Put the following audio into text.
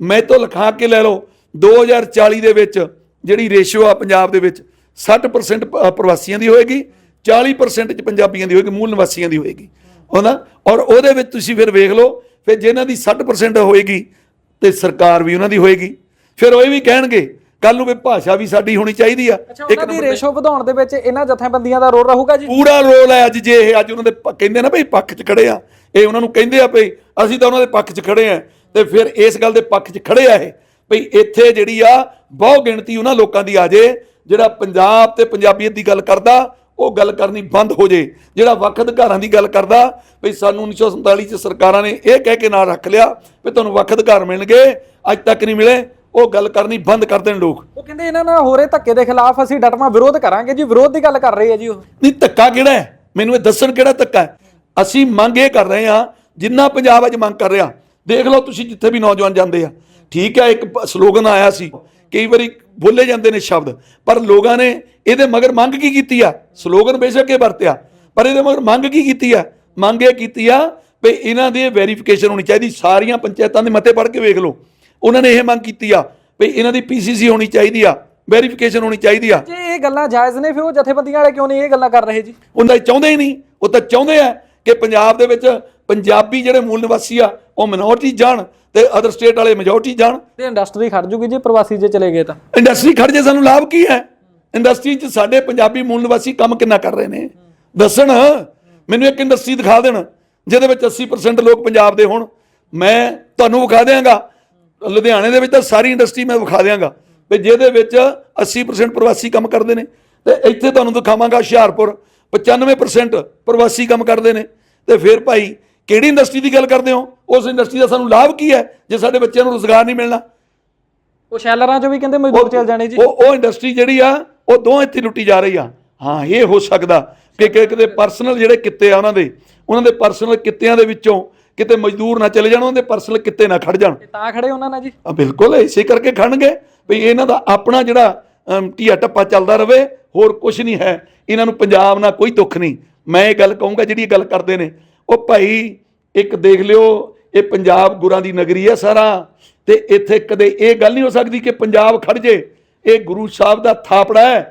ਮੈਂ ਤੋਂ ਲਿਖਾ ਕੇ ਲੈ ਲਓ 2040 ਦੇ ਵਿੱਚ ਜਿਹੜੀ ਰੇਸ਼ੋ ਆ ਪੰਜਾਬ ਦੇ ਵਿੱਚ 60% ਪ- ਪ੍ਰਵਾਸੀਆਂ ਦੀ ਹੋਏਗੀ 40% ਚ ਪੰਜਾਬੀਆਂ ਦੀ ਹੋਏਗੀ ਮੂਲ ਨਿਵਾਸੀਆਂ ਦੀ ਹੋਏਗੀ। ਉਹਦਾ ਔਰ ਉਹਦੇ ਵਿੱਚ ਤੁਸੀਂ ਫਿਰ ਵੇਖ ਲਓ ਫਿਰ ਜਿਨ੍ਹਾਂ ਦੀ 60% ਹੋਏਗੀ ਤੇ ਸਰਕਾਰ ਵੀ ਉਹਨਾਂ ਦੀ ਹੋਏਗੀ। ਫਿਰ ਉਹ ਵੀ ਕਹਿਣਗੇ ਕੱਲ ਨੂੰ ਵੀ ਭਾਸ਼ਾ ਵੀ ਸਾਡੀ ਹੋਣੀ ਚਾਹੀਦੀ ਆ। ਉਹਨਾਂ ਦੀ ਰੇਸ਼ੋ ਵਧਾਉਣ ਦੇ ਵਿੱਚ ਇਹਨਾਂ ਜਥੇਬੰਦੀਆਂ ਦਾ ਰੋਲ ਰਹੂਗਾ ਜੀ? ਪੂਰਾ ਰੋਲ ਹੈ ਅੱਜ ਜੇ ਇਹ ਅੱਜ ਉਹਨਾਂ ਦੇ ਕਹਿੰਦੇ ਨਾ ਭਈ ਪੱਖ 'ਚ ਖੜੇ ਆ ਇਹ ਉਹਨਾਂ ਨੂੰ ਕਹਿੰਦੇ ਆ ਭਈ ਅਸੀਂ ਤਾਂ ਉਹਨਾਂ ਦੇ ਪੱਖ 'ਚ ਖੜੇ ਆ। ਤੇ ਫਿਰ ਇਸ ਗੱਲ ਦੇ ਪੱਖ 'ਚ ਖੜੇ ਆ ਇਹ ਭਈ ਇੱਥੇ ਜਿਹੜੀ ਆ ਬਹੁ ਗਿਣਤੀ ਉਹਨਾਂ ਲੋਕਾਂ ਦੀ ਆ ਜੇ ਜਿਹੜਾ ਪੰਜਾਬ ਤੇ ਪੰਜਾਬੀਅਤ ਦੀ ਗੱਲ ਕਰਦਾ ਉਹ ਗੱਲ ਕਰਨੀ ਬੰਦ ਹੋ ਜੇ। ਜਿਹੜਾ ਵੱਖ ਅਧਿਕਾਰਾਂ ਦੀ ਗੱਲ ਕਰਦਾ ਭਈ ਸਾਨੂੰ 1947 ਚ ਸਰਕਾਰਾਂ ਨੇ ਇਹ ਕਹਿ ਕੇ ਨਾਲ ਰੱਖ ਲਿਆ ਵੀ ਤੁਹਾਨੂੰ ਵੱਖ ਅਧਿਕਾਰ ਮਿਲਣਗੇ ਅੱਜ ਤੱਕ ਨਹੀਂ ਮਿਲੇ ਉਹ ਗੱਲ ਕਰਨੀ ਬੰਦ ਕਰ ਦੇਣ ਲੋਕ। ਉਹ ਕਹਿੰਦੇ ਇਹਨਾਂ ਨਾਲ ਹੋ ਰਹੇ ਧੱਕੇ ਦੇ ਖਿਲਾਫ ਅਸੀਂ ਡਟਵਾ ਵਿਰੋਧ ਕਰਾਂਗੇ ਜੀ ਵਿਰੋਧ ਦੀ ਗੱਲ ਕਰ ਰਹੇ ਆ ਜੀ ਉਹ। ਨਹੀਂ ਧੱਕਾ ਕਿਹੜਾ ਹੈ? ਮੈਨੂੰ ਇਹ ਦੱਸਣ ਕਿਹੜਾ ਧੱਕਾ ਹੈ? ਅਸੀਂ ਮੰਗ ਇਹ ਕਰ ਰਹੇ ਹਾਂ ਜਿੰਨਾ ਪੰਜਾਬ ਅੱਜ ਮੰਗ ਕਰ ਰਿਹਾ ਦੇਖ ਲਓ ਤੁਸੀਂ ਜਿੱਥੇ ਵੀ ਨੌਜਵਾਨ ਜਾਂਦੇ ਆ। ਠੀਕ ਹੈ ਇੱਕ ਸਲੋਗਨ ਆਇਆ ਸੀ ਕਈ ਵਾਰੀ ਬੋਲੇ ਜਾਂਦੇ ਨੇ ਸ਼ਬਦ ਪਰ ਲੋਕਾਂ ਨੇ ਇਹਦੇ ਮਗਰ ਮੰਗ ਕੀ ਕੀਤੀ ਆ? ਸਲੋਗਨ ਬੇਸ਼ੱਕ ਇਹ ਵਰਤਿਆ ਪਰ ਇਹਦੇ ਮਗਰ ਮੰਗ ਕੀ ਕੀਤੀ ਆ? ਮੰਗ ਇਹ ਕੀਤੀ ਆ ਵੀ ਇਹਨਾਂ ਦੀ ਵੈਰੀਫਿਕੇਸ਼ਨ ਹੋਣੀ ਚਾਹੀਦੀ ਸਾਰੀਆਂ ਪੰਚਾਇਤਾਂ ਦੇ ਮਤੇ ਪੜ੍ਹ ਕੇ ਵੇਖ ਲਓ। ਉਹਨਾਂ ਨੇ ਇਹ ਮੰਗ ਕੀਤੀ ਆ ਵੀ ਇਹਨਾਂ ਦੀ ਪੀਸੀਸੀ ਹੋਣੀ ਚਾਹੀਦੀ ਆ ਵੈਰੀਫਿਕੇਸ਼ਨ ਹੋਣੀ ਚਾਹੀਦੀ ਆ। ਜੇ ਇਹ ਗੱਲਾਂ ਜਾਇਜ਼ ਨੇ ਫਿਰ ਉਹ ਜਥੇਬੰਦੀਆਂ ਵਾਲੇ ਕਿਉਂ ਨਹੀਂ ਇਹ ਗੱਲਾਂ ਕਰ ਰਹੇ ਜੀ? ਉਹਨਾਂ ਚਾਹੁੰਦੇ ਹੀ ਨਹੀਂ ਉਹ ਤਾਂ ਚਾਹੁੰਦੇ ਆ ਕਿ ਪੰਜਾਬ ਦੇ ਵਿੱਚ ਪੰਜਾਬੀ ਜਿਹੜੇ ਮੂਲ ਨਿਵਾਸੀ ਆ ਉਹ ਮਿਨੋਰਟੀ ਜਾਣ ਤੇ ਅਦਰ ਸਟੇਟ ਵਾਲੇ ਮੈਜੋਰਟੀ ਜਾਣ। ਤੇ ਇੰਡਸਟਰੀ ਖੜ ਜੂਗੀ ਜੀ ਪ੍ਰਵਾਸੀ ਜੇ ਚਲੇ ਗਏ ਤਾਂ? ਇੰਡਸਟਰੀ ਖੜ ਜੇ ਸਾਨੂੰ ਲਾਭ ਕੀ ਹੈ? ਇੰਡਸਟਰੀ 'ਚ ਸਾਡੇ ਪੰਜਾਬੀ ਮੂਲ ਨਿਵਾਸੀ ਕੰਮ ਕਿੰਨਾ ਕਰ ਰਹੇ ਨੇ? ਦੱਸਣ ਮੈਨੂੰ ਇੱਕ ਇੰਡਸਟਰੀ ਦਿਖਾ ਦੇਣ ਜਿਹਦੇ ਵਿੱਚ 80% ਲੋਕ ਪੰਜਾਬ ਦੇ ਹੋਣ। ਮੈਂ ਤੁਹਾਨੂੰ ਵਿਖਾ ਦਿਆਂਗਾ ਲੁਧਿਆਣੇ ਦੇ ਵਿੱਚ ਤਾਂ ਸਾਰੀ ਇੰਡਸਟਰੀ ਮੈਂ ਵਿਖਾ ਦਿਆਂਗਾ ਵੀ ਜਿਹਦੇ ਵਿੱਚ 80% ਪ੍ਰਵਾਸੀ ਕੰਮ ਕਰਦੇ ਨੇ। ਤੇ ਇੱਥੇ ਤੁਹਾਨੂੰ ਦਿਖਾਵਾਂਗਾ ਹੁਸ਼ਿਆਰਪੁਰ 95% ਪ੍ਰਵਾਸੀ ਕੰਮ ਕਰਦੇ ਨੇ। ਤੇ ਫਿਰ ਭਾਈ ਕਿਹੜੀ ਇੰਡਸਟਰੀ ਦੀ ਗੱਲ ਕਰਦੇ ਹੋ? ਉਸ ਇੰਡਸਟਰੀ ਦਾ ਸਾਨੂੰ ਲਾਭ ਕੀ ਹੈ? ਜੇ ਸਾਡੇ ਬੱਚਿਆਂ ਨੂੰ ਰੋਜ਼ਗਾਰ ਨਹੀਂ ਮਿਲਣਾ। ਉਹ ਸ਼ੈਲਰਾਂ ਚੋਂ ਵੀ ਕਹਿੰਦੇ ਮਜ਼ਦੂਰ ਚੱਲ ਜਾਣੇ ਜੀ। ਉਹ ਉਹ ਇੰਡਸਟਰੀ ਜਿਹੜੀ ਆ ਉਹ ਦੋਹਾਂ ਇੱਥੇ ਲੁੱਟੀ ਜਾ ਰਹੀ ਆ। ਹਾਂ ਇਹ ਹੋ ਸਕਦਾ। ਕਿ ਕਿਤੇ ਪਰਸਨਲ ਜਿਹੜੇ ਕਿੱਤੇ ਆ ਉਹਨਾਂ ਦੇ ਉਹਨਾਂ ਦੇ ਪਰਸਨਲ ਕਿੱਤਿਆਂ ਦੇ ਵਿੱਚੋਂ ਕਿਤੇ ਮਜ਼ਦੂਰ ਨਾ ਚਲੇ ਜਾਣ ਉਹਨਾਂ ਦੇ ਪਰਸਨਲ ਕਿੱਤੇ ਨਾ ਖੜ ਜਾਣ। ਤੇ ਖੜੇ ਉਹਨਾਂ ਨਾਲ ਜੀ। ਆ ਬਿਲਕੁਲ ਇਸੇ ਕਰਕੇ ਖੜਨਗੇ। ਵੀ ਇਹਨਾਂ ਦਾ ਆਪਣਾ ਜਿਹੜਾ ਧੀਆ ਟੱਪਾ ਚੱਲਦਾ ਰਵੇ ਹੋਰ ਕੁਝ ਨਹੀਂ ਹੈ। ਇਹਨਾਂ ਨੂੰ ਪੰਜਾਬ ਨਾਲ ਕੋਈ ਦੁੱਖ ਨਹੀਂ। ਮੈਂ ਇਹ ਗੱਲ ਕਹੂੰਗਾ ਜਿਹੜੀ ਇਹ ਗੱਲ ਕਰਦੇ ਨੇ। ਉਹ ਭਾਈ, ਇੱਕ ਦੇਖ ਲਿਓ, ਇਹ ਪੰਜਾਬ ਗੁਰਾਂ ਦੀ ਨਗਰੀ ਹੈ ਸਾਰਾ, ਤੇ ਇੱਥੇ ਕਦੇ ਇਹ ਗੱਲ ਨਹੀਂ ਹੋ ਸਕਦੀ ਕਿ ਪੰਜਾਬ ਖੜ ਜੇ। ਇਹ ਗੁਰੂ ਸਾਹਿਬ ਦਾ ਥਾਪੜਾ ਹੈ।